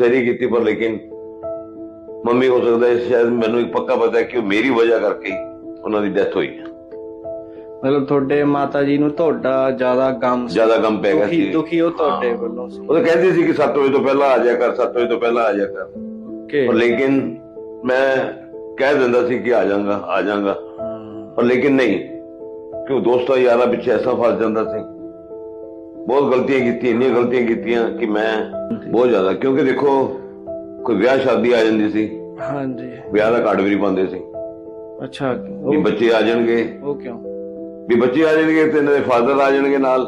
ਤੇਰੀ ਕੀਤੀ ਪਰ ਲੇਕਿਨ ਮੰਮੀ ਹੋ ਸਕਦਾ ਹੈ ਸ਼ਾਇਦ ਮੈਨੂੰ ਇੱਕ ਪੱਕਾ ਪਤਾ ਹੈ ਕਿ ਉਹ ਮੇਰੀ ਵਜ੍ਹਾ ਕਰਕੇ ਹੀ ਉਹਨਾਂ ਦੀ ਡੈਥ ਹੋਈ ਹੈ। ਮਤਲਬ ਤੁਹਾਡੇ ਮਾਤਾ ਜੀ ਨੂੰ ਤੁਹਾਡਾ ਜ਼ਿਆਦਾ ਗਮ ਸੀ। ਜ਼ਿਆਦਾ ਗਮ ਪੈ ਗਿਆ ਦੁਖੀ ਸੀ। ਦੁਖੀ ਉਹ ਤੁਹਾਡੇ ਵੱਲੋਂ ਸੀ। ਉਹ ਤਾਂ ਕਹਿੰਦੀ ਸੀ ਕਿ 7 ਵਜੇ ਤੋਂ ਪਹਿਲਾਂ ਆ ਜਾਇਆ ਕਰ 7 ਵਜੇ ਤੋਂ ਪਹਿਲਾਂ ਆ ਜਾਇਆ ਕਰ। ਕਿ ਪਰ ਲੇਕਿਨ ਮੈਂ ਕਹਿ ਦਿੰਦਾ ਸੀ ਕਿ ਆ ਜਾਵਾਂਗਾ ਆ ਜਾਵਾਂਗਾ ਪਰ ਲੇਕਿਨ ਨਹੀਂ ਕਿ ਉਹ ਦੋਸਤਾਂ ਯਾਰਾਂ ਪਿੱਛੇ ਐਸਾ ਫਸ ਜਾਂਦਾ ਸੀ। ਬਹੁਤ ਗਲਤੀਆਂ ਕੀਤੀਆਂ ਇੰਨੀਆਂ ਗਲਤੀਆਂ ਕੀਤੀਆਂ ਕਿ ਮੈਂ ਬਹੁਤ ਜ਼ਿਆਦਾ ਕਿਉਂਕਿ ਦੇਖੋ ਕੋਈ ਵਿਆਹ ਸ਼ਾਦੀ ਆ ਜਾਂਦੀ ਸੀ। ਹਾਂਜੀ। ਵਿਆਹ ਦਾ ਕਾਰਡ ਵੀ ਨਹੀਂ ਪਾਉਂਦੇ ਸੀ। ਅੱਛਾ ਵੀ ਬੱਚੇ ਆ ਜਾਣਗੇ। ਉਹ ਕਿਉਂ? ਵੀ ਬੱਚੇ ਆ ਜਾਣਗੇ ਤੇ ਇਹਨਾਂ ਦੇ ਫਾਦਰ ਆ ਜਾਣਗੇ ਨਾਲ।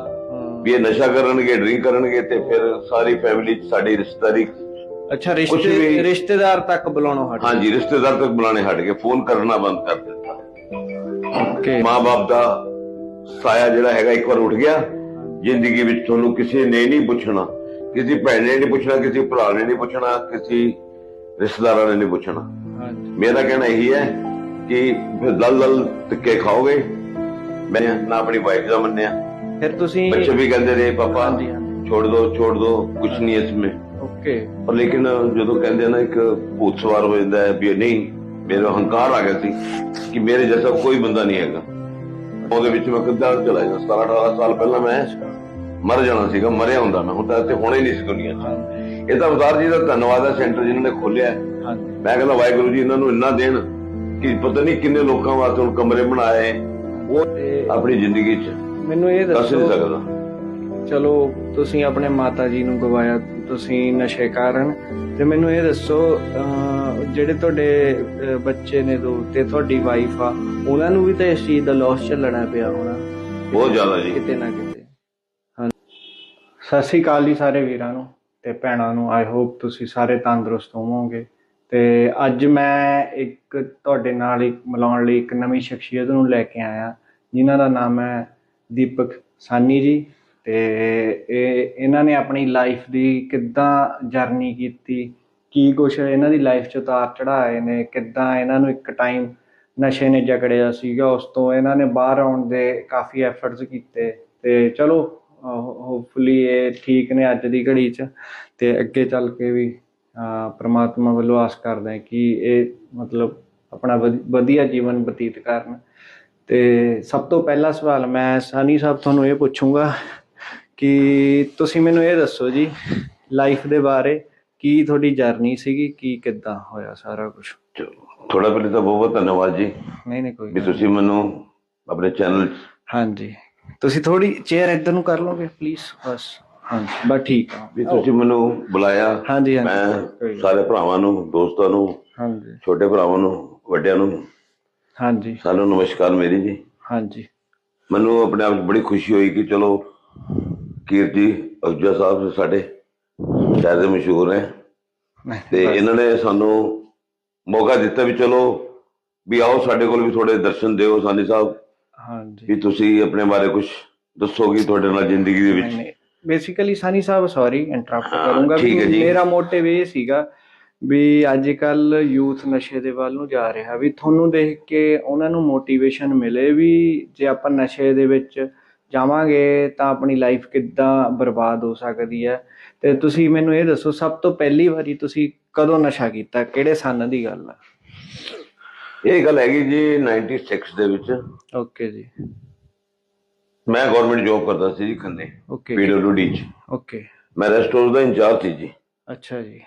ਵੀ ਇਹ ਨਸ਼ਾ ਕਰਨਗੇ ਡਰਿੰਕ ਕਰਨਗੇ ਤੇ ਫਿਰ ਸਾਰੀ ਫੈਮਿਲੀ ਸਾਡੀ ਰਿਸ਼ਤੇਦਾਰੀ ਅੱਛਾ ਰਿਸ਼ਤੇ ਰਿਸ਼ਤੇਦਾਰ ਤੱਕ ਬੁਲਾਉਣੋਂ ਹਟ ਹਾਂਜੀ ਰਿਸ਼ਤੇਦਾਰ ਤੱਕ ਬੁਲਾਣੇ ਹਟ ਗਏ। ਫੋਨ ਕਰਨਾ ਬੰਦ ਕਰ ਦਿੱਤਾ। ਓਕੇ ਮਾਂ-ਬਾਪ ਦਾ ਸਾਇਆ ਜਿਹੜਾ ਹੈਗਾ ਇੱਕ ਵਾਰ ਉੱਠ ਗਿਆ। ਜ਼ਿੰਦਗੀ ਵਿੱਚ ਤੁਹਾਨੂੰ ਕਿਸੇ ਨੇ ਨਹੀਂ ਪੁੱਛਣਾ ਕਿਸੇ ਭੈਣ ਨੇ ਨਹੀਂ ਪੁੱਛਣਾ ਕਿਸੇ ਭਰਾ ਨੇ ਨਹੀਂ ਪੁੱਛਣਾ ਕਿਸੇ ਰਿਸ਼ਤੇਦਾਰਾਂ ਨੇ ਨਹੀਂ ਪੁੱਛਣਾ। ਮੇਰਾ ਕਹਿਣਾ ਇਹੀ ਹੈ ਕਿ ਲਲ ਲਲ ਟਿੱਕੇ ਖਾਓਗੇ। ਮੈਂ ਨਾ ਆਪਣੀ ਵਾਈਫ ਦਾ ਮੰਨਿਆ। ਫਿਰ ਤੁਸੀਂ ਬੱਚੇ ਵੀ ਕਹਿੰਦੇ ਰਹੇ ਪਾਪਾ ਛੋੜ ਦੋ ਛੋੜ ਦੋ ਕੁਝ ਨਹੀਂ ਇਸ ਵਿੱਚ। ਓਕੇ। ਪਰ ਲੇਕਿਨ ਜਦੋਂ ਕਹਿੰਦੇ ਨਾ ਇੱਕ ਭੂਤ ਸਵਾਰ ਹੋ ਜਾਂਦਾ ਹੈ ਵੀ ਨਹੀਂ ਮੇਰਾ ਹੰਕਾਰ ਆ ਗਿਆ ਸੀ ਕਿ ਮੇਰੇ ਜੈਸਾ ਕੋਈ ਬੰਦਾ ਨਹੀਂ ਹੈਗਾ। ਉਹਦੇ ਵਿੱਚ ਮੈਂ ਕਿੱਦਾਂ ਚਲਾ ਜਾਣਾ? 17 18 ਸਾਲ ਪਹਿਲਾਂ ਮੈਂ ਮਰ ਜਾਣਾ ਸੀਗਾ ਮਰਿਆ ਹੁੰਦਾ ਮੈਂ ਹੁਣ ਤਾਂ ਇੱਥੇ ਹੋਣਾ ਹੀ ਨਹੀਂ ਸੀ ਦੁਨੀਆ 'ਚ। ਇਹ ਤਾਂ ਅਵਤਾਰ ਜੀ ਦਾ ਧੰਨਵਾਦ ਹੈ ਸੈਂਟਰ ਜਿਨ੍ਹਾਂ ਨੇ ਖੋਲਿਆ। ਮੈਂ ਕਹਿੰਦਾ ਵਾਹਿਗੁਰੂ ਜੀ ਇਹਨਾਂ ਨੂੰ ਇੰਨਾ ਦੇਣ ਕਿ ਪਤਾ ਨਹੀਂ ਕਿੰਨੇ ਲੋਕਾਂ ਵਾਸਤੇ ਹੁਣ ਕਮਰੇ ਬਣਾਏ ਉਹ ਆਪਣੀ ਜ਼ਿੰਦਗੀ 'ਚ। ਮੈਨੂੰ ਇਹ ਦੱਸ ਚਲੋ ਤੁਸੀਂ ਆਪਣੇ ਮਾਤਾ ਜੀ ਨੂੰ ਗਵਾਇਆ ਤੁਸੀਂ ਨਸ਼ੇ ਕਾਰਨ ਤੇ ਮੈਨੂੰ ਇਹ ਦੱਸੋ ਜਿਹੜੇ ਤੁਹਾਡੇ ਬੱਚੇ ਨੇ ਦੋ ਤੇ ਤੁਹਾਡੀ ਵਾਈਫ ਆ ਉਹਨਾਂ ਨੂੰ ਵੀ ਤਾਂ ਇਸ ਚੀਜ਼ ਦਾ ਲਾਸ ਝੱਲਣਾ ਪਿਆ ਹੋਣਾ। ਬਹੁਤ ਜ਼ਿਆਦਾ ਜੀ। ਕਿਤੇ ਨਾ ਕਿਤੇ। ਹਾਂ ਸਤਿ ਸ੍ਰੀ ਅਕਾਲ ਜੀ ਸਾਰੇ ਵੀਰਾਂ ਨੂੰ ਤੇ ਭੈਣਾਂ ਨੂੰ। ਆਈ ਹੋਪ ਤੁਸੀਂ ਸਾਰੇ ਤੰਦਰੁਸਤ ਹੋਵੋਗੇ। ਤੇ ਅੱਜ ਮੈਂ ਇੱਕ ਤੁਹਾਡੇ ਨਾਲ ਇੱਕ ਮਿਲਾਉਣ ਲਈ ਇੱਕ ਨਵੀਂ ਸ਼ਖਸੀਅਤ ਨੂੰ ਲੈ ਕੇ ਆਇਆ ਜਿਨ੍ਹਾਂ ਦਾ ਨਾਮ ਹੈ ਦੀਪਕ ਸਾਨੀ ਜੀ। ਤੇ ਇਹ ਇਹਨਾਂ ਨੇ ਆਪਣੀ ਲਾਈਫ ਦੀ ਕਿੱਦਾਂ ਜਰਨੀ ਕੀਤੀ? ਕੀ ਕੁਛ ਇਹਨਾਂ ਦੀ ਲਾਈਫ 'ਚ ਉਤਾਰ ਚੜਾਏ ਨੇ? ਕਿੱਦਾਂ ਇਹਨਾਂ ਨੂੰ ਇੱਕ ਟਾਈਮ ਨਸ਼ੇ ਨੇ ਜਕੜਿਆ ਸੀਗਾ? ਉਸ ਤੋਂ ਇਹਨਾਂ ਨੇ ਬਾਹਰ ਆਉਣ ਦੇ ਕਾਫੀ ਐਫਰਟਸ ਕੀਤੇ ਤੇ ਚਲੋ ਹੋਪਫੁਲੀ ਇਹ ਠੀਕ ਨੇ ਅੱਜ ਦੀ ਘੜੀ 'ਚ ਤੇ ਅੱਗੇ ਚੱਲ ਕੇ ਵੀ ਅਹ, ਪ੍ਰਮਾਤਮਾ ਵੱਲੋਂ ਆਸ ਕਰਦੇ ਹਾਂ ਕਿ ਇਹ ਮਤਲਬ ਆਪਣਾ ਵਧ- ਵਧੀਆ ਜੀਵਨ ਬਤੀਤ ਕਰਨ। ਤੇ ਸਭ ਤੋਂ ਪਹਿਲਾ ਸਵਾਲ ਮੈਂ ਸਾਨੀ ਸਾਹਿਬ ਤੁਹਾਨੂੰ ਇਹ ਪੁੱਛੂੰਗਾ ਕਿ ਤੁਸੀਂ ਮੈਨੂੰ ਇਹ ਦੱਸੋ ਜੀ ਲਾਈਫ ਦੇ ਬਾਰੇ ਕੀ ਤੁਹਾਡੀ ਜਰਨੀ ਸੀਗੀ ਕੀ ਕਿੱਦਾਂ ਹੋਇਆ ਸਾਰਾ ਕੁਝ ਥੋੜਾ ਪਹਿਲੇ ਤਾਂ ਬਹੁਤ ਬਹੁਤ ਧੰਨਵਾਦ ਜੀ। ਨਹੀਂ ਨਹੀਂ ਕੋਈ ਵੀ ਤੁਸੀਂ ਮੈਨੂੰ ਆਪਣੇ ਚੈਨਲ ਹਾਂਜੀ। ਤੁਸੀਂ ਥੋੜੀ ਚੇਅਰ ਇੱਧਰ ਨੂੰ ਕਰ ਲਓਗੇ ਪਲੀਜ਼ ਬਸ ਹਾਂਜੀ ਬਸ ਠੀਕ ਆ। ਵੀ ਤੁਸੀਂ ਮੈਨੂੰ ਬੁਲਾਇਆ। ਹਾਂਜੀ ਹਾਂਜੀ ਸਾਰੇ ਭਰਾਵਾਂ ਨੂੰ ਦੋਸਤਾਂ ਨੂੰ ਹਾਂਜੀ। ਛੋਟੇ ਭਰਾਵਾਂ ਨੂੰ ਵੱਡਿਆਂ ਨੂੰ ਹਾਂਜੀ। ਸਾਰਿਆਂ ਨੂੰ ਨਮਸਕਾਰ ਮੇਰੀ ਜੀ। ਹਾਂਜੀ। ਮੈਨੂੰ ਆਪਣੇ ਆਪ 'ਚ ਬੜੀ ਖੁਸ਼ੀ ਹੋਈ ਕਿ ਚਲੋ ਕੀਰਤੀ ਅਹੁਜਾ ਸਾਹਿਬ ਸਾਡੇ ਸ਼ਹਿਰ ਦੇ ਮਸ਼ਹੂਰ ਹੈ ਤੇ ਇਹਨਾਂ ਨੇ ਸਾਨੂੰ ਮੌਕਾ ਦਿੱਤਾ ਵੀ ਚਲੋ ਵੀ ਆਓ ਸਾਡੇ ਕੋਲ ਵੀ ਥੋੜੇ ਦਰਸ਼ਨ ਦਿਓ ਸਾਨੀ ਸਾਹਿਬ। ਹਾਂਜੀ। ਵੀ ਤੁਸੀਂ ਆਪਣੇ ਬਾਰੇ ਕੁਝ ਦੱਸੋਗੇ ਤੁਹਾਡੇ ਨਾਲ ਜ਼ਿੰਦਗੀ ਦੇ ਵਿੱਚ। ਬੇਸਿਕਲੀ ਸਾਨੀ ਸਾਹਿਬ ਸੌਰੀ ਇੰਟਰਰਪਟ ਹਾਂ, ਕਰੂੰਗਾ ਵੀ। ਮੇਰਾ ਮੋਟਿਵ ਇਹ ਸੀਗਾ ਵੀ ਅੱਜ ਕੱਲ ਯੂਥ ਨਸ਼ੇ ਦੇ ਵੱਲ ਨੂੰ ਜਾ ਰਿਹਾ ਵੀ ਤੁਹਾਨੂੰ ਦੇਖ ਕੇ ਉਹਨਾਂ ਨੂੰ ਮੋਟੀਵੇਸ਼ਨ ਮਿਲੇ ਵੀ ਜੇ ਆਪਾਂ ਨਸ਼ੇ ਦੇ ਵਿੱਚ ਜਾਵਾਂਗੇ ਤਾਂ ਆਪਣੀ ਲਾਈਫ ਕਿੱਦਾਂ ਬਰਬਾਦ ਹੋ ਸਕਦੀ ਹੈ? ਤੇ ਤੁਸੀਂ ਮੈਨੂੰ ਇਹ ਦੱਸੋ ਸਭ ਤੋਂ ਪਹਿਲੀ ਵਾਰੀ ਤੁਸੀਂ ਕਦੋਂ ਨਸ਼ਾ ਕੀਤਾ? ਕਿਹੜੇ ਸੰਨ ਦੀ ਗੱਲ ਹੈ ਇਹ ਗੱਲ ਹੈਗੀ ਜੀ 96 ਦੇ ਵਿੱਚ। ਓਕੇ ਜੀ। ਮੈਂ ਗਵਰਨਮੈਂਟ ਜੌਬ ਕਰਦਾ ਸੀ ਜੀ ਖੰਨੇ ਓਕੇ ਪੀਡਬਲਯੂਡੀ ਚ। ਓਕੇ ਮੈਂ ਰੈਸਟੋਰੈਂਟ ਦਾ ਇੰਚਾਰਜ ਸੀ ਜੀ। ਅੱਛਾ ਜੀ।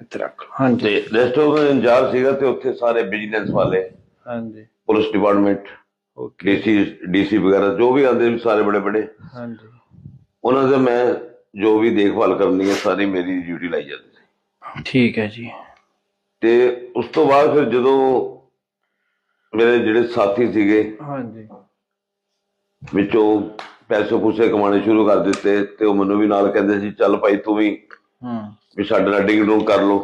ਇੱਥੇ ਰੱਖ ਲਓ। ਹਾਂਜੀ। ਰੈਸਟੋਰੈਂਟ ਦਾ ਇੰਚਾਰਜ ਸੀਗਾ ਤੇ ਉੱਥੇ ਸਾਰੇ ਬਿਜ਼ਨਸ ਵਾਲੇ ਹਾਂਜੀ। ਪੁਲਿਸ ਡਿਪਾਰਟਮੈਂਟ ਡੀਸੀ ਡੀਸੀ ਵਗੈਰਾ ਜੋ ਵੀ ਆਉਂਦੇ ਸਾਰੇ ਬੜੇ ਬੜੇ। ਹਾਂਜੀ। ਉਹਨਾਂ ਦੇ ਮੈਂ ਜੋ ਵੀ ਦੇਖਭਾਲ ਕਰਨੀ ਹੈ ਸਾਰੀ ਮੇਰੀ ਡਿਊਟੀ ਲਾਈ ਜਾਂਦੀ ਸੀ। ਠੀਕ ਹੈ ਜੀ। ਤੇ ਉਸ ਤੋਂ ਬਾਅਦ ਫਿਰ ਜਦੋਂ ਮੇਰੇ ਜਿਹੜੇ ਸਾਥੀ ਸੀਗੇ ਹਾਂਜੀ। ਵਿੱਚੋਂ ਪੈਸੇ ਪੂਸੇ ਕਮਾਉਣੇ ਸ਼ੁਰੂ ਕਰ ਦਿੱਤੇ ਤੇ ਉਹ ਮੈਨੂੰ ਵੀ ਨਾਲ ਕਹਿੰਦੇ ਸੀ ਚੱਲ ਭਾਈ ਤੂੰ ਵੀ ਹੂੰ। ਵੀ ਸਾਡੇ ਨਾਲ ਡਿੰਗ ਡੋਂਗ ਕਰ ਲਓ।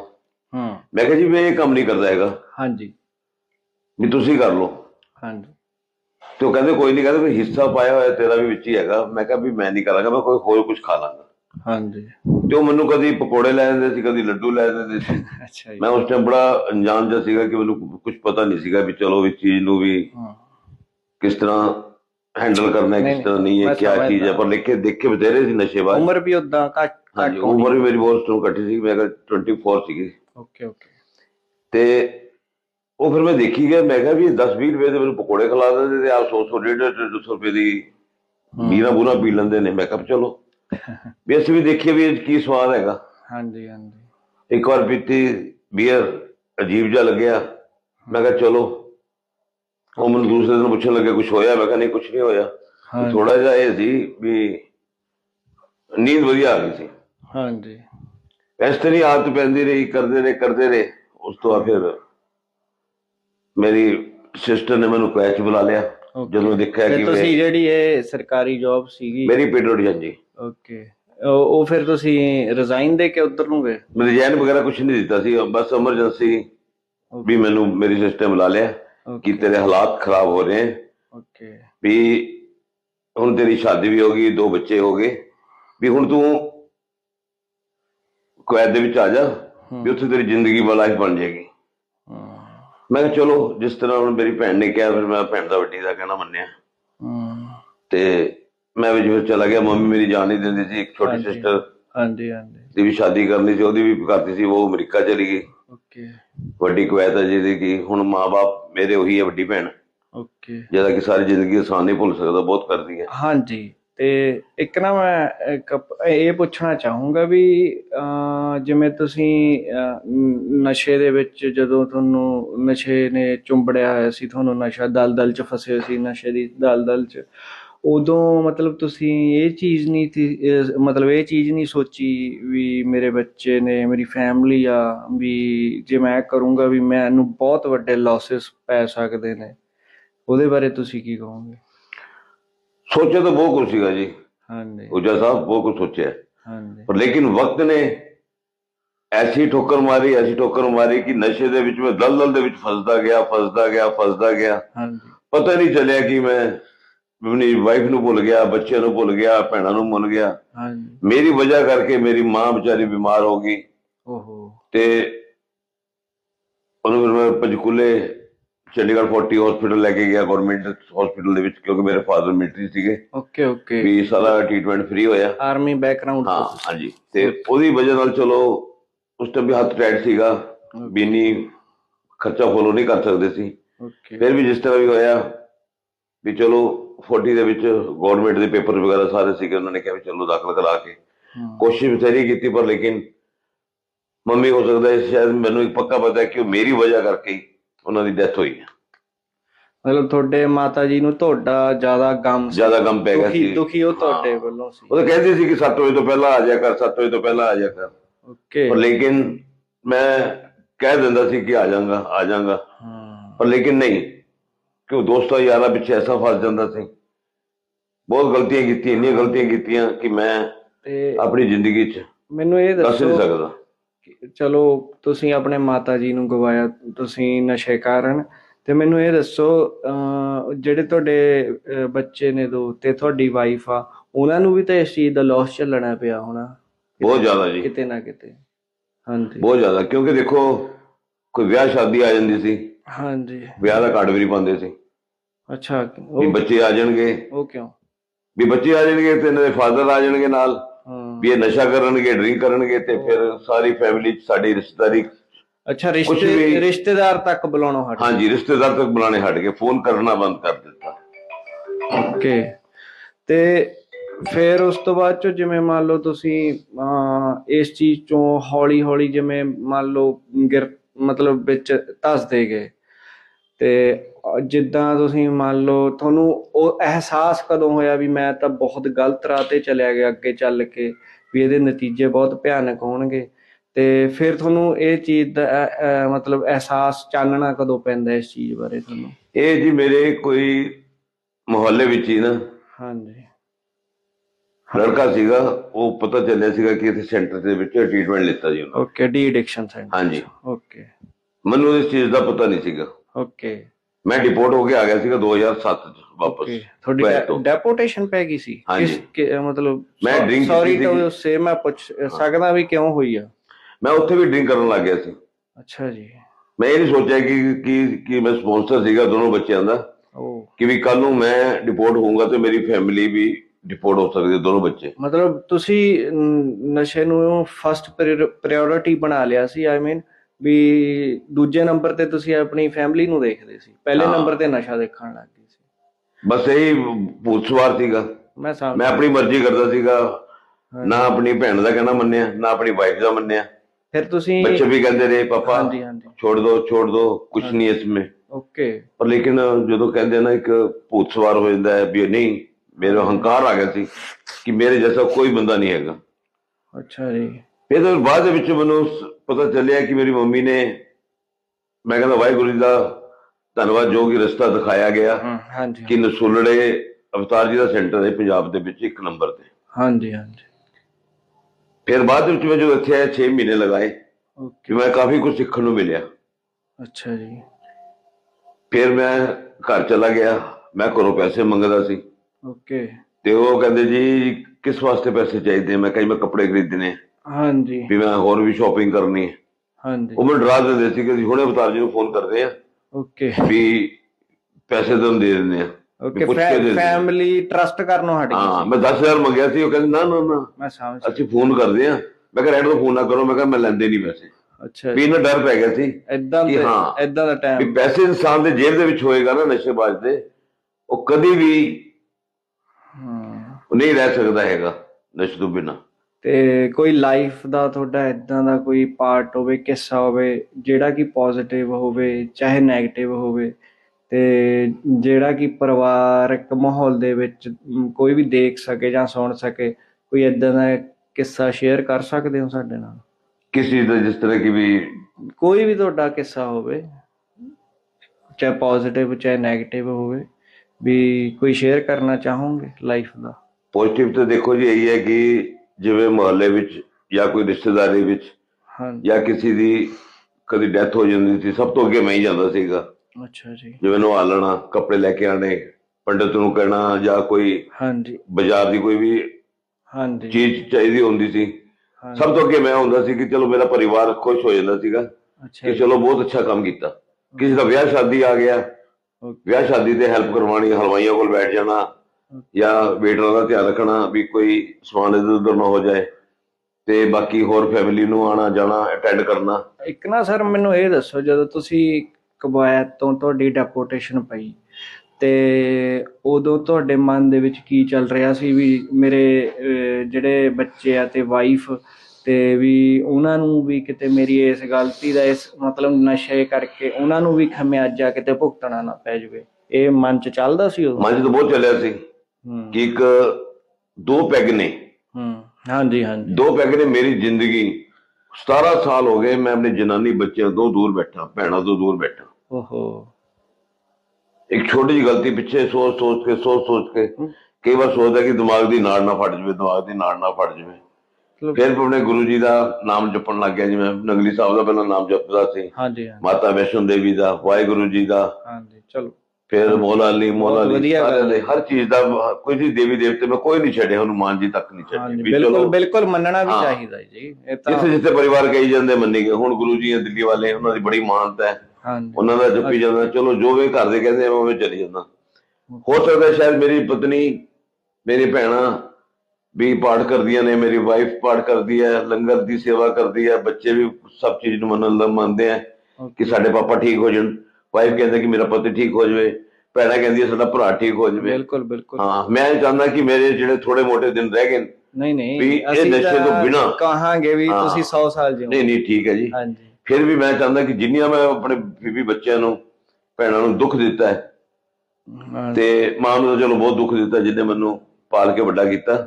ਹੂੰ। ਮੈਂ ਕਿਹਾ ਜੀ ਮੈਂ ਇਹ ਕੰਮ ਨਹੀਂ ਕਰਦਾ ਹੈਗਾ। ਹਾਂਜੀ। ਵੀ ਤੁਸੀਂ ਕਰ ਲਓ। ਹਾਂਜੀ। ਤੇ ਉਹ ਕਹਿੰਦੇ ਕੋਈ ਨਹੀਂ ਕਹਿੰਦੇ ਕੋਈ ਹਿੱਸਾ ਪਾਇਆ ਹੋਇਆ ਤੇਰਾ ਵੀ ਵਿੱਚ ਹੀ ਹੈਗਾ। ਮੈਂ ਕਿਹਾ ਵੀ ਮੈਂ ਨਹੀਂ ਕਰਾਂਗਾ ਮੈਂ ਕੋਈ ਹੋਰ ਕੁਝ ਖਾ ਲਾਂਗਾ। ਹਾਂਜੀ। ਤੇ ਉਹ ਮੈਨੂੰ ਕਦੀ ਪਕੌੜੇ ਲੈ ਦਿੰਦੇ ਸੀ ਕਦੀ ਲੱਡੂ ਲੈ ਦਿੰਦੇ ਸੀ। ਅੱਛਾ ਜੀ। ਮੈਂ ਉਸ ਟਾਈਮ ਬੜਾ ਅਣਜਾਣ ਜਿਹਾ ਸੀਗਾ ਕਿ ਮੈਨੂੰ ਕੁਝ ਪਤਾ ਨਹੀਂ ਸੀਗਾ ਵੀ ਚਲੋ ਇਸ ਚੀਜ਼ ਨੂੰ ਵੀ ਹਾਂ। ਕਿਸ ਤਰ੍ਹਾਂ ਹੈਂਡਲ ਕਰਨਾ ਕਿਸ ਤਰ੍ਹਾਂ ਨਹੀਂ ਹੈ ਕੀ। ਚੀਜ਼ ਹੈ। ਪਰ ਲਿਖੇ ਦੇਖੇ ਬਥੇਰੇ ਸੀ ਨਸ਼ੇ ਬਾਅਦ ਉਮਰ ਵੀ ਉਦਾਂ ਘੱਟ ਹਾਂਜੀ ਉਮਰ ਵੀ ਮੇਰੀ ਬਹੁਤ ਤੋਂ ਘੱਟੀ ਸੀ। ਮੈਂ ਕਿਹਾ 24 ਸੀਗੀ। Okay okay. ਤੇ ਉਹ ਫਿਰ ਮੈਂ ਦੇਖੀ ਗਿਆ ਮੈਂ ਕਿਹਾ ਵੀ 10 20 ਰੁਪਏ ਦੇ ਮੈਨੂੰ ਪਕੌੜੇ ਖਿਲਾ ਦਿੰਦੇ ਤੇ ਆਪ 100 100 150 150 ਰੁਪਏ ਦੀ ਬੀਰਾ ਬੂਰਾ ਪੀ ਲੈਂਦੇ ਨੇ। ਮੈਂ ਕਿਹਾ ਚਲੋ। ਵੀ ਅਸੀਂ ਵੀ ਦੇਖੀਏ ਵੀ ਕੀ ਸਵਾਦ ਹੈਗਾ। ਹਾਂਜੀ ਹਾਂਜੀ। ਇੱਕ ਵਾਰ ਪੀਤੀ ਬੀਅਰ ਅਜੀਬ ਜਿਹਾ ਲੱਗਿਆ। ਮੈਂ ਕਿਹਾ ਚਲੋ। ਉਹ ਮੈਨੂੰ ਦੂਸਰੇ ਦਿਨ ਪੁੱਛਣ ਲੱਗੇ ਕੁਝ ਹੋਇਆ? ਮੈਂ ਕਿਹਾ ਨਹੀਂ ਕੁਝ ਨਹੀਂ ਹੋਇਆ। ਥੋੜਾ ਜਿਹਾ ਇਹ ਸੀ ਵੀ ਨੀਂਦ ਵਧੀਆ ਆ ਗਈ ਸੀ। ਹਾਂਜੀ। ਇਸ ਤਰ੍ਹਾਂ ਆਦਤ ਪੈਂਦੀ ਰਹੀ ਕਰਦੇ ਰਹੇ ਕਰਦੇ ਰਹੇ। ਉਸ ਤੋਂ ਬਾਅਦ ਫਿਰ ਮੇਰੀ ਸਿਸਟਰ ਨੇ ਮੈਨੂੰ ਕੁਐਚ ਬੁਲਾ ਲਿਆ. ਜਦੋਂ ਦੇਖਿਆ ਕਿ ਤੁਸੀਂ ਜਿਹੜੀ ਇਹ ਸਰਕਾਰੀ ਜੌਬ ਸੀਗੀ ਮੇਰੀ ਪੀਰੀਅਡ ਹਾਂਜੀ ਓਕੇ ਉਹ ਫਿਰ ਤੁਸੀਂ ਰਿਜ਼ਾਈਨ ਦੇ ਕੇ ਉਧਰ ਨੂੰ ਗਏ? ਮੈਂ ਰਿਜ਼ਾਈਨ ਵਗੈਰਾ ਕੁਝ ਨਹੀਂ ਦਿੱਤਾ ਸੀ। ਬਸ ਐਮਰਜੈਂਸੀ ਵੀ ਮੈਨੂੰ ਮੇਰੀ ਸਿਸਟਰ ਬੁਲਾ ਲਿਆ ਕਿ ਤੇਰੇ ਹਾਲਾਤ ਖਰਾਬ ਹੋ ਰਹੇ ਓਕੇ ਵੀ ਹੁਣ ਤੇਰੀ ਸ਼ਾਦੀ ਵੀ ਹੋ ਗਈ ਦੋ ਬੱਚੇ ਹੋ ਗਏ। ਵੀ ਹੁਣ ਤੂੰ ਕੁਐਤ ਦੇ ਵਿੱਚ ਆ ਜਾ ਵੀ ਉੱਥੇ ਤੇਰੀ ਜ਼ਿੰਦਗੀ ਲਾਈਫ ਬਣ ਜਾਏਗੀ। ਮੈਂ ਕਿਹਾ ਚਲੋ ਜਿਸ ਤਰ੍ਹਾਂ ਹੁਣ ਮੇਰੀ ਭੈਣ ਨੇ ਕਿਹਾ ਫਿਰ ਮੈਂ ਭੈਣ ਦਾ ਵੱਡੀ ਦਾ ਕਹਿਣਾ ਮੰਨਿਆ। ਤੇ ਮੈਂ ਵੀ ਜਿਵੇਂ ਚਲਾ ਗਿਆ ਮੰਮੀ ਮੇਰੀ ਜਾਣ ਨਹੀਂ ਦਿੰਦੀ ਸੀ ਇੱਕ ਛੋਟੀ। ਸਿਸਟਰ ਹਾਂਜੀ ਹਾਂਜੀ। ਦੀ ਵੀ ਸ਼ਾਦੀ ਕਰਨੀ ਸੀ ਉਹਦੀ ਵੀ ਕਰਤੀ ਸੀ ਉਹ ਅਮਰੀਕਾ ਚਲੀ ਗਈ। ਓਕੇ। ਵੱਡੀ ਕੁਵੈਤ ਹੈ ਜਿਹਦੀ ਕਿ ਹੁਣ ਮਾਪੇ ਮੇਰੇ ਉਹੀ ਹੈ ਵੱਡੀ ਭੈਣ। ਓਕੇ। ਜਿਹਦਾ ਕਿ ਸਾਰੀ ਜ਼ਿੰਦਗੀ ਆਸਾਨ ਨਹੀਂ ਭੁੱਲ ਸਕਦਾ ਬਹੁਤ ਕਰਦੀ ਹੈ ਹਾਂਜੀ। ਤੇ ਇੱਕ ਨਾ ਮੈਂ, ਇੱਕ ਇਹ ਪੁੱਛਣਾ ਚਾਹੂੰਗਾ ਵੀ ਜਿਵੇਂ ਤੁਸੀਂ ਨਸ਼ੇ ਦੇ ਵਿੱਚ ਜਦੋਂ ਤੁਹਾਨੂੰ ਨਸ਼ੇ ਨੇ ਚੁੰਬੜਿਆ ਹੋਇਆ ਸੀ, ਤੁਹਾਨੂੰ ਨਸ਼ਾ ਦਲਦਲ ਚ ਫਸੇ ਹੋਏ ਸੀ, ਨਸ਼ੇ ਦੀ ਦਲਦਲ ਚ, ਉਦੋਂ ਮਤਲਬ ਤੁਸੀਂ ਇਹ ਚੀਜ਼ ਨਹੀਂ ਤੀ ਮਤਲਬ ਇਹ ਚੀਜ਼ ਨਹੀਂ ਸੋਚੀ ਵੀ ਮੇਰੇ ਬੱਚੇ ਨੇ, ਮੇਰੀ ਫੈਮਿਲੀ ਆ, ਵੀ ਜੇ ਮੈਂ ਕਰੂੰਗਾ ਵੀ ਮੈਨੂੰ ਬਹੁਤ ਵੱਡੇ ਲਾਸਸ ਪੈ ਸਕਦੇ ਨੇ, ਉਹਦੇ ਬਾਰੇ ਤੁਸੀਂ ਕੀ ਕਹੋਗੇ? ਸੋਚਿਆ ਤਾਂ ਬਹੁਤ ਕੁਝ ਸੀਗਾ ਜੀ। ਹਾਂਜੀ। ਉਜਾ ਸਾਹਿਬ ਬਹੁਤ ਕੁਝ ਸੋਚਿਆ। ਹਾਂਜੀ। ਪਰ ਲੇਕਿਨ ਵਕਤ ਨੇ ਐਸੀ ਠੋਕਰ ਮਾਰੀ ਐਸੀ ਠੋਕਰ ਮਾਰੀ ਕਿ ਨਸ਼ੇ ਦੇ ਵਿੱਚ ਮੈਂ ਦਲਦਲ ਦੇ ਵਿੱਚ ਫਸਦਾ ਗਿਆ ਫਸਦਾ ਗਿਆ ਫਸਦਾ ਗਿਆ। ਹਾਂਜੀ। ਪਤਾ ਨਹੀਂ ਚੱਲਿਆ ਕਿ ਮੈਂ ਆਪਣੀ ਵਾਈਫ ਨੂੰ ਭੁੱਲ ਗਿਆ ਬੱਚਿਆਂ ਨੂੰ ਭੁੱਲ ਗਿਆ ਭੈਣਾਂ ਨੂੰ ਭੁੱਲ ਗਿਆ। ਹਾਂਜੀ। ਮੇਰੀ ਵਜ੍ਹਾ ਕਰਕੇ ਮੇਰੀ ਮਾਂ ਵਿਚਾਰੀ ਬਿਮਾਰ ਹੋ ਗਈ। ਓਹੋ। ਤੇ ਉਹਨੂੰ ਮੈਂ ਪੰਜਕੂਲੇ ਚੰਡੀਗੜ੍ਹ 40 ਹਸਪੀਟਲ ਲੈ ਕੇ ਗਿਆ ਗਵਰਨਮੈਂਟ ਹਸਪੀਟਲ ਦੇ ਵਿੱਚ ਕਿਉਂਕਿ ਮੇਰੇ ਫਾਦਰ ਮਿਲਟਰੀ ਸੀਗੇ। ਓਕੇ ਓਕੇ ਵੀ ਸਾਰਾ ਟ੍ਰੀਟਮੈਂਟ ਫ੍ਰੀ ਹੋਇਆ। ਆਰਮੀ ਬੈਕਗ੍ਰਾਉਂਡ ਹਾਂ ਹਾਂਜੀ। ਤੇ ਉਹਦੀ ਵਜ੍ਹਾ ਨਾਲ ਚਲੋ ਉਸ ਟਾਈਮ ਵੀ ਹੱਥ ਟਾਈਟ ਸੀਗਾ। ਇੰਨੀ ਖਰਚਾ ਫੋਲੋ ਨਹੀਂ ਕਰ ਸਕਦੇ ਸੀ। ਓਕੇ ਫਿਰ ਵੀ ਜਿਸ ਤਰ੍ਹਾਂ ਵੀ ਹੋਇਆ ਵੀ ਚਲੋ 40 ਦੇ ਵਿੱਚ ਗਵਰਨਮੈਂਟ ਦੇ ਪੇਪਰ ਵਗੈਰਾ ਸਾਰੇ ਸੀਗੇ ਉਹਨਾਂ ਨੇ ਕਿਹਾ ਵੀ ਚਲੋ ਦਾਖਲ ਕਰਾ ਕੇ। ਕੋਸ਼ਿਸ਼ ਬਥੇਰੀ ਕੀਤੀ ਪਰ ਲੇਕਿਨ ਮੰਮੀ ਹੋ ਸਕਦਾ ਹੈ ਸ਼ਾਇਦ ਮੈਨੂੰ ਇੱਕ ਪੱਕਾ ਪਤਾ ਹੈ ਕਿ ਉਹ ਮੇਰੀ ਵਜ੍ਹਾ ਕਰਕੇ ਹੀ ਉਹਨਾਂ ਦੀ ਡੈਥ ਹੋਈ ਹੈ। ਮਤਲਬ ਤੁਹਾਡੇ ਮਾਤਾ ਜੀ ਨੂੰ ਤੁਹਾਡਾ ਜ਼ਿਆਦਾ ਗਮ ਸੀ। ਜ਼ਿਆਦਾ ਗਮ ਪੈ ਗਿਆ ਦੁਖੀ ਸੀ। ਦੁਖੀ ਉਹ ਤੁਹਾਡੇ ਹਾਂ। ਵੱਲੋਂ ਸੀ। ਉਹ ਤਾਂ ਕਹਿੰਦੇ ਸੀ ਕਿ 7 ਵਜੇ ਤੋਂ ਪਹਿਲਾਂ ਆ ਜਾਇਆ ਕਰ 7 ਵਜੇ ਤੋਂ ਪਹਿਲਾਂ ਆ ਜਾਇਆ ਕਰ। ਓਕੇ। ਪਰ ਲੇਕਿਨ ਮੈਂ ਕਹਿ ਦਿੰਦਾ ਸੀ ਕਿ ਆ ਜਾਵਾਂਗਾ ਆ ਜਾਵਾਂਗਾ ਹਾਂ। ਪਰ ਲੇਕਿਨ ਨਹੀਂ ਕਿਉਂ ਦੋਸਤਾਂ ਯਾਰਾਂ ਪਿੱਛੇ ਐਸਾ ਫਸ ਜਾਂਦਾ ਸੀ। ਬਹੁਤ ਗਲਤੀਆਂ ਕੀਤੀਆਂ ਇੰਨੀਆਂ ਗਲਤੀਆਂ ਕੀਤੀਆਂ ਕਿ ਮੈਂ ਤੇ ਆਪਣੀ ਜ਼ਿੰਦਗੀ 'ਚ ਮੈਨੂੰ ਇਹ ਦੱਸ ਨਹੀਂ ਦੱਸੋ ਸਕਦਾ। ਕਿ ਚਲੋ ਤੁਸੀਂ ਆਪਣੇ ਮਾਤਾ ਜੀ ਨੂੰ ਗਵਾਇਆ ਤੁਸੀਂ ਨਸ਼ੇ ਕਾਰਨ। ਤੇ ਮੈਨੂੰ ਇਹ ਦੱਸੋ ਜਿਹੜੇ ਤੁਹਾਡੇ ਬੱਚੇ ਨੇ ਦੋ ਤੇ ਤੁਹਾਡੀ ਵਾਈਫ ਆ ਉਹਨਾਂ ਨੂੰ ਵੀ ਤਾਂ ਇਸ ਚੀਜ਼ ਦਾ ਲਾਸ ਝੱਲਣਾ ਪਿਆ ਹੋਣਾ? ਬਹੁਤ ਜ਼ਿਆਦਾ ਜੀ। ਕਿਤੇ ਨਾ ਕਿਤੇ। ਹਾਂਜੀ। ਬਹੁਤ ਜ਼ਿਆਦਾ ਕਿਉਂਕਿ ਦੇਖੋ ਕੋਈ ਵਿਆਹ ਸ਼ਾਦੀ ਆ ਜਾਂਦੀ ਸੀ। ਹਾਂਜੀ। ਵਿਆਹ ਦਾ ਕਾਰਡ ਵੀ ਨਹੀਂ ਪਾਉਂਦੇ ਸੀ। ਅੱਛਾ ਵੀ ਬੱਚੇ ਆ ਜਾਣਗੇ। ਉਹ ਕਿਉਂ? ਵੀ ਬੱਚੇ ਆ ਜਾਣਗੇ ਤੇ ਇਹਨਾਂ ਦੇ ਫਾਦਰ ਆ ਜਾਣਗੇ ਨਾਲ। ਵੀ ਇਹ ਨਸ਼ਾ ਕਰਨਗੇ ਡਰਿੰਕ ਕਰਨਗੇ ਤੇ ਫਿਰ ਸਾਰੀ ਫੈਮਿਲੀ ਚ ਸਾਡੀ ਰਿਸ਼ਤੇਦਾਰੀ ਅੱਛਾ ਰਿਸ਼ਤੇ ਰਿਸ਼ਤੇਦਾਰ ਤੱਕ ਬੁਲਾਉਣੋਂ ਹਟ ਹਾਂਜੀ ਰਿਸ਼ਤੇਦਾਰ ਤੱਕ ਬੁਲਾਣੇ ਹਟ ਗਏ ਫੋਨ ਕਰਨਾ ਬੰਦ ਕਰ ਦਿੱਤਾ। ਓਕੇ। ਤੇ ਫਿਰ ਉਸ ਤੋਂ ਬਾਅਦ ਚੋਂ ਜਿਵੇਂ ਮੰਨ ਲਓ ਤੁਸੀਂ ਇਸ ਚੀਜ਼ ਚੋਂ ਹੌਲੀ ਹੌਲੀ ਜਿਵੇਂ ਮੰਨ ਲਓ ਗਿਰ ਮਤਲਬ ਵਿੱਚ ਧੱਸਦੇ ਗਏ। ਤੇ ਜਿੱਦਾਂ ਤੁਸੀਂ ਮੰਨ ਲਓ ਤੁਹਾਨੂੰ ਉਹ ਅਹਿਸਾਸ ਕਦੋਂ ਹੋਇਆ ਵੀ ਮੈਂ ਤਾਂ ਬਹੁਤ ਗਲਤ ਰਾਹ ਤੇ ਚਲਿਆ ਗਿਆ ਅੱਗੇ ਚੱਲ ਕੇ ਵੀ ਇਹਦੇ ਨਤੀਜੇ ਬਹੁਤ ਭਿਆਨਕ ਹੋਣਗੇ। ਤੇ ਫਿਰ ਤੁਹਾਨੂੰ ਇਹ ਚੀਜ਼ ਦਾ ਮਤਲਬ ਅਹਿਸਾਸ ਚਾਨਣਾ ਕਦੋਂ ਪੈਂਦਾ ਇਸ ਚੀਜ਼ ਬਾਰੇ ਤੁਹਾਨੂੰ? ਇਹ ਜੀ ਮੇਰੇ ਕੋਈ ਮੁਹੱਲੇ ਵਿੱਚ ਹੀ ਨਾ। ਹਾਂਜੀ। ਲੜਕਾ ਸੀਗਾ ਉਹ ਪਤਾ ਚੱਲਿਆ ਸੀਗਾ ਕਿ ਇੱਥੇ ਸੈਂਟਰ ਦੇ ਵਿੱਚ ਟ੍ਰੀਟਮੈਂਟ ਲਿੱਤਾ ਜੀ ਉਹਨਾਂ। ਓਕੇ ਡੀ ਐਡਿਕਸ਼ਨ ਸੈਂਟਰ ਹਾਂਜੀ। ਓਕੇ ਮੈਨੂੰ ਇਸ ਚੀਜ਼ ਦਾ ਪਤਾ ਨਹੀਂ ਸੀਗਾ। ਓਕੇ ਮੈਂ ਡਿਪੋਰਟ ਹੋ ਕੇ ਆ ਗਿਆ ਸੀਗਾ 2007 ਚ ਵਾਪਸ ਤੁਹਾਡੀ। ਡੈਪੋਟੇਸ਼ਨ ਪੈ ਗਈ ਸੀ? ਹਾਂਜੀ। ਕਿ- ਮਤਲਬ ਮੈਂ ਕੀਤੀ ਸੌਰੀ। ਟੂ ਸੇ ਮੈਂ ਪੁੱਛ ਸਕਦਾ ਵੀ ਕਿਉਂ ਹੋਈ ਆ? ਮੈਂ ਉੱਥੇ ਵੀ ਡਰਿੰਕ ਕਰਨ ਲੱਗ ਗਿਆ ਸੀ। ਅੱਛਾ ਜੀ। ਮੈਂ ਇਹ ਨਹੀਂ ਸੋਚਿਆ ਕਿ ਕਿ ਕਿ ਮੈਂ ਸਪਾਂਸਰ ਸੀਗਾ ਦੋਨੋਂ ਬੱਚਿਆਂ ਦਾ। ਕਿ ਵੀ ਕੱਲ ਨੂੰ ਮੈਂ ਡਿਪੋਰਟ ਹੋਊਂਗਾ ਤੇ ਮੇਰੀ ਫੈਮਿਲੀ ਵੀ ਰਿਪੋਰਟ ਹੋ ਸਕਦੀ ਹੈ ਦੋਨੋਂ ਬੱਚੇ। ਮਤਲਬ ਤੁਸੀਂ ਨਸ਼ੇ ਨੂੰ ਫਸਟ ਪ੍ਰਾਇੋਰਟੀ ਬਣਾ ਲਿਆ ਸੀ ਆਈ ਮੀਨ ਵੀ ਦੂਜੇ ਨੰਬਰ ਤੇ ਤੁਸੀਂ ਆਪਣੀ ਫੈਮਿਲੀ ਨੂੰ ਦੇਖਦੇ ਸੀ। ਪਹਿਲੇ ਨੰਬਰ ਤੇ ਨਸ਼ਾ ਦੇਖਣ ਲੱਗ ਗਏ ਸੀ। ਬਸ ਇਹੀ ਪੁੱਛਵਾਰ ਸੀਗਾ। ਮੈਂ ਸਮਝ ਮੈਂ ਆਪਣੀ ਮਰਜ਼ੀ ਕਰਦਾ ਸੀਗਾ। ਨਾ ਆਪਣੀ ਭੈਣ ਦਾ ਕਹਿਣਾ ਮੰਨਿਆ ਨਾ ਆਪਣੀ ਵਾਈਫ ਦਾ ਮੰਨਿਆ। ਫਿਰ ਤੁਸੀਂ ਬੱਚੇ ਵੀ ਕਹਿੰਦੇ ਰਹੇ ਪਾਪਾ ਹਾਂਜੀ ਛੋੜ ਦੋ ਛੋੜ ਦੋ ਕੁਛ ਨਹੀਂ ਇਸਮੇ ਓਕੇ। ਪਰ ਲੇਕਿਨ ਜਦੋਂ ਕਹਿੰਦੇ ਨਾ ਇੱਕ ਭੂਤ ਸਵਾਰ ਹੋ ਜਾਂਦਾ ਵੀ ਨਹੀਂ ਮੇਰੇ ਹੰਕਾਰ ਆ ਗਿਆ ਸੀ ਕਿ ਮੇਰੇ ਜੈਸਾ ਕੋਈ ਬੰਦਾ ਨਹੀਂ ਹੈਗਾ। ਅੱਛਾ ਜੀ। ਫਿਰ ਬਾਅਦ ਦੇ ਵਿੱਚ ਮੈਨੂੰ ਪਤਾ ਚੱਲਿਆ ਕਿ ਮੇਰੀ ਮੰਮੀ ਨੇ ਮੈਂ ਕਹਿੰਦਾ ਵਾਹਿਗੁਰੂ ਜੀ ਦਾ ਧੰਨਵਾਦ ਜੋ ਕਿ ਰਸਤਾ ਦਿਖਾਇਆ ਗਿਆ ਹਾਂਜੀ। ਕਿ ਨਸੁਲੜੇ ਅਵਤਾਰ ਜੀ ਦਾ ਸੈਂਟਰ ਹੈ ਪੰਜਾਬ ਦੇ ਵਿੱਚ ਇੱਕ ਨੰਬਰ ਤੇ। ਹਾਂਜੀ ਹਾਂਜੀ। ਫਿਰ ਬਾਅਦ ਵਿੱਚ ਮੈਂ ਜਦੋਂ ਇੱਥੇ ਆਇਆ 6 ਮਹੀਨੇ ਲਗਾਏ ਕਿ ਮੈਂ ਕਾਫੀ ਕੁਝ ਸਿੱਖਣ ਨੂੰ ਮਿਲਿਆ। ਅੱਛਾ ਜੀ। ਫਿਰ ਮੈਂ ਘਰ ਚਲਾ ਗਿਆ। ਮੈਂ ਘਰੋਂ ਪੈਸੇ ਮੰਗਦਾ ਸੀ। ਓਕੇ। ਤੇ ਉਹ ਕਹਿੰਦੇ ਜੀ ਕਿਸ ਵਾਸਤੇ ਪੈਸੇ ਚਾਹੀਦੇ? ਮੈਂ ਕਹੀ ਮੈਂ ਕੱਪੜੇ ਖਰੀਦਣੇ ਆ, ਹਾਂਜੀ। ਵੀ ਮੈਂ ਹੋਰ ਵੀ ਸ਼ਾਪਿੰਗ ਕਰਨੀ ਹੈ। ਹਾਂਜੀ। ਉਹ ਮੈਨੂੰ ਡਰਾ ਦਿੰਦੇ ਸੀ ਕਿ ਅਸੀਂ ਹੁਣੇ ਅਵਤਾਰ ਜੀ ਨੂੰ ਫੋਨ ਕਰਦੇ ਆ ਓਕੇ। ਵੀ ਪੈਸੇ ਤੁਹਾਨੂੰ ਦੇ ਦਿੰਦੇ ਆ ਓਕੇ ਦੇ। ਫੈਮਿਲੀ ਟਰਸਟ ਕਰਨੋਂ ਹਟ ਗਈ ਹਾਂ ਮੈਂ 10000 ਮੰਗਿਆ ਸੀ ਉਹ ਕਹਿੰਦੇ ਨਾ ਨਾ ਨਾ ਮੈਂ ਸਮਝ ਅਸੀਂ ਫੋਨ ਕਰਦੇ ਆ ਮੈਂ ਕਿਹਾ ਰੈਡ ਤੋਂ ਫੋਨ ਨਾ ਕਰੋ। ਮੈਂ ਕਿਹਾ ਮੈਂ ਲੈਂਦੇ ਨਹੀਂ ਪੈਸੇ। ਅੱਛਾ ਵੀ ਇਹਨਾਂ ਡਰ ਪੈ ਗਿਆ ਸੀ ਇਦਾਂ ਦੇ ਹਾਂ। ਇਦਾਂ ਦਾ ਵੀ ਟਾਈਮ ਪੈਸੇ ਇਨਸਾਨ ਦੇ ਜੇਬ ਦੇ ਵਿੱਚ ਹੋਏਗਾ ਨਾ ਨਸ਼ੇਬਾਜ਼ ਦੇ ਉਹ ਕਦੀ ਵੀ ਹਾਂ। ਉਹ ਨਹੀਂ ਰਹਿ ਸਕਦਾ ਹੈਗਾ ਨਸ਼ੇ ਤੋਂ ਬਿਨਾ। ਤੇ ਕੋਈ ਲਾਈਫ ਦਾ ਤੁਹਾਡਾ ਇਦਾਂ ਦਾ ਕੋਈ ਪਾਰਟ ਹੋਵੇ ਕਿੱਸਾ ਹੋਵੇ ਜਿਹੜਾ ਕਿ ਪੋਜ਼ਿਟਿਵ ਹੋਵੇ ਚਾਹੇ 네ਗੇਟਿਵ ਹੋਵੇ ਤੇ ਜਿਹੜਾ ਕਿ ਪਰਿਵਾਰਕ ਮਾਹੌਲ ਦੇ ਵਿੱਚ ਕੋਈ ਵੀ ਦੇਖ ਸਕੇ ਜਾਂ ਸੁਣ ਸਕੇ ਕੋਈ ਇਦਾਂ ਦਾ ਕਿੱਸਾ ਸ਼ੇਅਰ ਕਰ ਸਕਦੇ ਹੋ ਸਾਡੇ ਨਾਲ? ਕਿਸੇ ਦਾ ਜਿਸ ਤਰ੍ਹਾਂ ਕਿ ਵੀ ਕੋਈ ਵੀ ਤੁਹਾਡਾ ਕਿੱਸਾ ਹੋਵੇ ਚਾਹੇ ਪੋਜ਼ਿਟਿਵ ਚਾਹੇ 네ਗੇਟਿਵ ਹੋਵੇ ਵੀ ਕੋਈ ਸ਼ੇਅਰ ਕਰਨਾ ਚਾਹੋਗੇ ਲਾਈਫ ਦਾ? ਪੋਜ਼ਿਟਿਵ ਤਾਂ ਦੇਖੋ ਜੀ ਇਹੀ ਹੈ ਕਿ ਜਿਵੇਂ ਮੁਹੱਲੇ ਵਿੱਚ ਜਾਂ ਕੋਈ ਰਿਸ਼ਤੇਦਾਰੀ ਵਿੱਚ ਹਾਂਜੀ। ਜਾਂ ਕਿਸੇ ਦੀ ਕਦੀ ਡੈਥ ਹੋ ਜਾਂਦੀ ਸੀ ਸਭ ਤੋਂ ਅੱਗੇ ਮੈਂ ਹੀ ਜਾਂਦਾ ਸੀਗਾ। ਅੱਛਾ ਜੀ। ਜਿਵੇਂ ਨਵਾਲਣਾ ਕੱਪੜੇ ਲੈ ਕੇ ਆਣੇ ਪੰਡਤ ਨੂੰ ਕਹਿਣਾ ਜਾਂ ਕੋਈ ਹਾਂਜੀ। ਬਾਜ਼ਾਰ ਦੀ ਕੋਈ ਵੀ ਹਾਂਜੀ। ਚੀਜ਼ ਚਾਹੀਦੀ ਹੁੰਦੀ ਸੀ। ਸਭ ਤੋਂ ਅੱਗੇ ਮੈਂ ਹੁੰਦਾ ਸੀ ਕਿ ਚਲੋ ਮੇਰਾ ਪਰਿਵਾਰ ਖੁਸ਼ ਹੋ ਜਾਂਦਾ ਸੀਗਾ ਕਿ ਚਲੋ ਬਹੁਤ ਅੱਛਾ ਕੰਮ ਕੀਤਾ। ਕਿਸੇ ਦਾ ਵਿਆਹ ਸ਼ਾਦੀ ਆ ਗਿਆ। ਵਿਆਹ ਸ਼ਾਦੀ ਤੇ ਹੈਲਪ ਕਰਵਾਣੀ ਹਲਵਾਈਆਂ ਕੋਲ ਬੈਠ ਜਾਣਾ ਜਾਂ ਵੇਟਰਾਂ ਦਾ ਧਿਆਨ ਰੱਖਣਾ ਵੀ ਕੋਈ ਸਮਾਨ ਇਧਰ ਉਧਰ ਨਾ ਹੋ ਜਾਏ ਤੇ ਬਾਕੀ ਹੋਰ ਫੈਮਿਲੀ ਨੂੰ ਆਣਾ ਜਾਣਾ ਅਟੈਂਡ ਕਰਨਾ। ਇੱਕ ਨਾ ਸਰ ਮੈਨੂੰ ਇਹ ਦੱਸੋ ਜਦੋਂ ਤੁਸੀਂ ਕਬੈਤ ਤੋਂ ਤੁਹਾਡੀ ਡੈਪੋਟੇਸ਼ਨ ਪਈ ਤੇ ਉਦੋਂ ਤੁਹਾਡੇ ਮਨ ਦੇ ਵਿੱਚ ਕੀ ਚੱਲ ਰਿਹਾ ਸੀ ਵੀ ਮੇਰੇ ਜਿਹੜੇ ਬੱਚੇ ਆ ਤੇ ਵਾਈਫ ਤੇ ਵੀ ਉਹਨਾਂ ਨੂੰ ਵੀ ਕਿਤੇ ਮੇਰੀ ਇਸ ਗਲਤੀ ਦਾ ਇਸ ਮਤਲਬ ਨਸ਼ੇ ਕਰਕੇ ਉਹਨਾਂ ਨੂੰ ਵੀ ਖਮਿਆਜਾ ਕਿਤੇ ਭੁਗਤਣਾ ਨਾ ਪੈ ਜਾਵੇ? ਇਹ ਮਨ ਚ ਚੱਲਦਾ ਸੀ ਉਦੋਂ? ਮਨ 'ਚ ਤਾਂ ਬਹੁਤ ਚੱਲਿਆ ਸੀ। ਕਿ ਇੱਕ ਦੋ ਪੈਗ ਨੇ। ਹੂੰ। ਹਾਂਜੀ ਹਾਂਜੀ। ਦੋ ਪੈਗ ਨੇ ਮੇਰੀ ਜ਼ਿੰਦਗੀ। 17 ਸਾਲ ਹੋ ਗਏ ਮੈਂ ਆਪਣੀ ਜਨਾਨੀ ਬੱਚਿਆਂ ਤੋਂ ਦੂਰ ਬੈਠਾ ਭੈਣਾਂ ਤੋਂ ਦੂਰ ਬੈਠਾ। ਓਹੋ। ਇੱਕ ਛੋਟੀ ਜਿਹੀ ਗਲਤੀ ਪਿੱਛੇ ਸੋਚ ਸੋਚ ਕੇ ਸੋਚ ਸੋਚ ਕੇ ਕਈ ਵਾਰ ਸੋਚਦਾ ਕਿ ਦਿਮਾਗ ਦੀ ਨਾੜ ਨਾ ਫਟ ਜਾਵੇ ਦਿਮਾਗ ਦੀ ਨਾੜ ਨਾ ਫਟ ਜਾਵੇ। ਫਿਰ ਆਪਣੇ ਗੁਰੂ ਜੀ ਦਾ ਨਾਮ ਜਪਣ ਲੱਗ ਗਿਆ ਜਿਵੇਂ ਨਗਲੀ ਸਾਹਿਬ ਦਾ ਪਹਿਲਾਂ ਨਾਮ ਜਪਦਾ ਸੀ। ਹਾਂਜੀ। ਮਾਤਾ ਵੈਸ਼ਨੋ ਦੇਵੀ ਦਾ ਵਾਹਿਗੁਰੂ ਜੀ ਦਾ। ਹਾਂਜੀ ਚਲੋ। ਫਿਰ ਮੌਲਾ ਅਲੀ ਮੌਲਾ ਅਲੀ ਦੇ ਹਰ ਚੀਜ਼ ਦਾ ਕੋਈ ਵੀ ਦੇਵੀ ਦੇਵਤੇ ਮੈਂ ਕੋਈ ਨਹੀਂ ਛੱਡਿਆ ਹਨੂਮਾਨ ਜੀ ਤੱਕ ਨਹੀਂ ਹਾਂਜੀ ਛੱਡੇ ਵੀ ਬਿਲਕੁਲ ਬਿਲਕੁਲ ਮੰਨਣਾ ਵੀ। ਚਾਹੀਦਾ ਜੀ ਇਹ ਤਾਂ ਜਿੱਥੇ ਜਿੱਥੇ ਪਰਿਵਾਰ ਕਹੀ ਜਾਂਦੇ ਮੰਨੀ ਗਏ। ਹੁਣ ਗੁਰੂ ਜੀ ਦਿੱਲੀ ਵਾਲੇ ਉਹਨਾਂ ਦੀ ਬੜੀ ਮਾਨਤਾ ਹੈ। ਉਹਨਾਂ ਦਾ ਜੱਪੀ ਜਾਂਦਾ ਚਲੋ ਜੋ ਵੀ ਘਰ ਦੇ ਕਹਿੰਦੇ ਮੈਂ ਉਵੇਂ ਚਲੀ ਜਾਂਦਾ। ਹੋ ਸਕਦਾ ਸ਼ਾਇਦ ਮੇਰੀ ਪਤਨੀ ਮੇਰੀ ਭੈਣਾਂ ਵੀ ਪਾਠ ਕਰਦੀਆਂ ਨੇ ਮੇਰੀ ਵਾਈਫ ਪਾਠ ਕਰਦੀ ਹੈ ਲੰਗਰ ਦੀ ਸੇਵਾ ਕਰਦੀ ਹੈ ਬੱਚੇ ਵੀ ਸਭ ਚੀਜ਼ ਨੂੰ ਮੰਨਣ ਦਾ ਮੰਨਦੇ ਆ ਕਿ ਸਾਡੇ ਪਾਪਾ ਠੀਕ ਹੋ ਜਾਣ। ਵਾਈਫ ਕਹਿੰਦੇ ਕਿ ਮੇਰਾ ਪਤੀ ਠੀਕ ਹੋ ਜਾਵੇ ਭੈਣਾਂ ਕਹਿੰਦੀ ਸਾਡਾ ਭਰਾ ਠੀਕ ਹੋ ਜਾਵੇ। ਬਿਲਕੁਲ ਬਿਲਕੁਲ। ਹਾਂ ਮੈਂ ਚਾਹੁੰਦਾ ਕਿ ਮੇਰੇ ਜਿਹੜੇ ਥੋੜੇ ਮੋਟੇ ਦਿਨ ਰਹਿ ਗਏ ਨਹੀਂ ਨਹੀਂ ਵੀ ਇਹ ਨਸ਼ੇ ਤੋਂ ਬਿਨਾਂ- ਕਹਾਂਗੇ ਵੀ ਹਾਂ। ਤੁਸੀਂ 100 ਸਾਲ ਜਿਓ। ਨਹੀਂ ਨਹੀਂ ਠੀਕ ਹੈ ਜੀ। ਹਾਂਜੀ। ਫਿਰ ਵੀ ਮੈਂ ਚਾਹੁੰਦਾ ਕਿ ਜਿੰਨੀਆਂ ਮੈਂ ਆਪਣੇ ਬੀਬੀ ਬੱਚਿਆਂ ਨੂੰ ਭੈਣਾਂ ਨੂੰ ਦੁੱਖ ਦਿੱਤਾ ਹੈ ਹਾਂ, ਤੇ ਮਾਂ ਨੂੰ ਚਲੋ ਬਹੁਤ ਦੁੱਖ ਦਿੱਤਾ ਜਿਹਨੇ ਮੈਨੂੰ ਪਾਲ ਕੇ ਵੱਡਾ ਕੀਤਾ।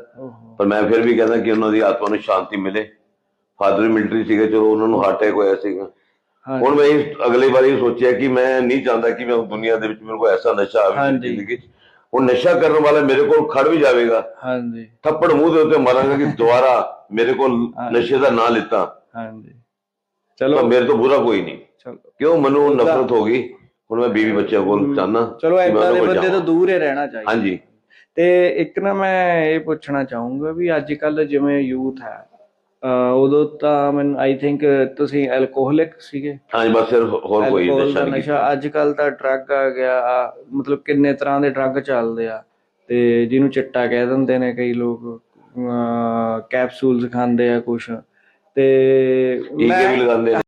ਪਰ ਮੈਂ ਫਿਰ ਵੀ ਕਹਿੰਦਾ ਕਿ ਉਹਨਾਂ ਦੀ ਆਤਮਾ ਨੂੰ ਸ਼ਾਂਤੀ ਮਿਲੇ। ਫਾਦਰ ਮਿਲਟਰੀ ਸੀਗੇ ਚਲੋ ਉਹਨਾਂ ਨੂੰ ਹਾਰਟ ਅਟੈਕ ਹੋਇਆ ਸੀਗਾ। ਹੁਣ ਮੈਂ ਅਗਲੀ ਵਾਰੀ ਸੋਚਿਆ ਕਿ ਮੈਂ ਨਹੀਂ ਚਾਹੁੰਦਾ ਕਿ ਮੈਂ ਦੁਨੀਆ ਦੇ ਵਿੱਚ ਮੇਰੇ ਕੋਲ ਐਸਾ ਨਸ਼ਾ ਆਵੇ ਜ਼ਿੰਦਗੀ 'ਚ ਹੁਣ ਨਸ਼ਾ ਕਰਨ ਵਾਲਾ ਮੇਰੇ ਕੋਲ ਖੜ ਵੀ ਜਾਵੇਗਾ। ਹਾਂਜੀ। ਥੱਪੜ ਮੂੰਹ ਦੇ ਉੱਤੇ ਮਾਰਾਂਗਾ ਕਿ ਦੁਬਾਰਾ ਮੇਰੇ ਕੋਲ ਨਸ਼ੇ ਦਾ ਨਾਂ ਲਿੱਤਾ। ਹਾਂਜੀ। ਚਲੋ। ਮੇਰੇ ਤੋਂ ਬੁਰਾ ਕੋਈ ਨਹੀਂ। ਚਲੋ। ਕਿਉਂ? ਮੈਨੂੰ ਨਫ਼ਰਤ ਹੋ ਗਈ। ਹੁਣ ਮੈਂ ਬੀਵੀ ਬੱਚਿਆਂ ਕੋਲ ਚਾਹਨਾ ਚਲੋ ਉਹਨਾਂ ਦੇ ਬੰਦੇ ਤੋਂ। ਦੂਰ ਹੀ ਰਹਿਣਾ ਚਾਹੀਦਾ। ਹਾਂਜੀ। ਤੇ ਇੱਕ ਨਾ ਮੈਂ ਇਹ ਪੁੱਛਣਾ ਚਾਹੂੰਗਾ ਵੀ ਅੱਜ ਕੱਲ ਜਿਵੇਂ ਯੂਥ ਹੈ ਉਦੋਂ ਤਾਂ ਮੈਨੂੰ ਆਈ ਥਿੰਕ ਤੁਸੀਂ ਐਲਕੋਹਲਿਕ ਸੀਗੇ। ਹਾਂਜੀ ਬਸ ਸਿਰਫ ਹੋਰ ਕੋਈ ਨਸ਼ਾ ਨਹੀਂ ਨਸ਼ਾ। ਅੱਜ ਕੱਲ ਤਾਂ ਡਰੱਗ ਆ ਗਿਆ ਆ, ਮਤਲਬ ਕਿੰਨੇ ਤਰ੍ਹਾਂ ਦੇ ਡਰੱਗ ਚੱਲਦੇ ਆ। ਤੇ ਜਿਹਨੂੰ ਚਿੱਟਾ ਕਹਿ ਦਿੰਦੇ ਨੇ ਕਈ ਲੋਕ ਕੈਪਸੂਲਸ ਖਾਂਦੇ ਆ ਕੁਛ। ਤੇ ਟੀਕੇ ਵੀ ਲਗਾਉਂਦੇ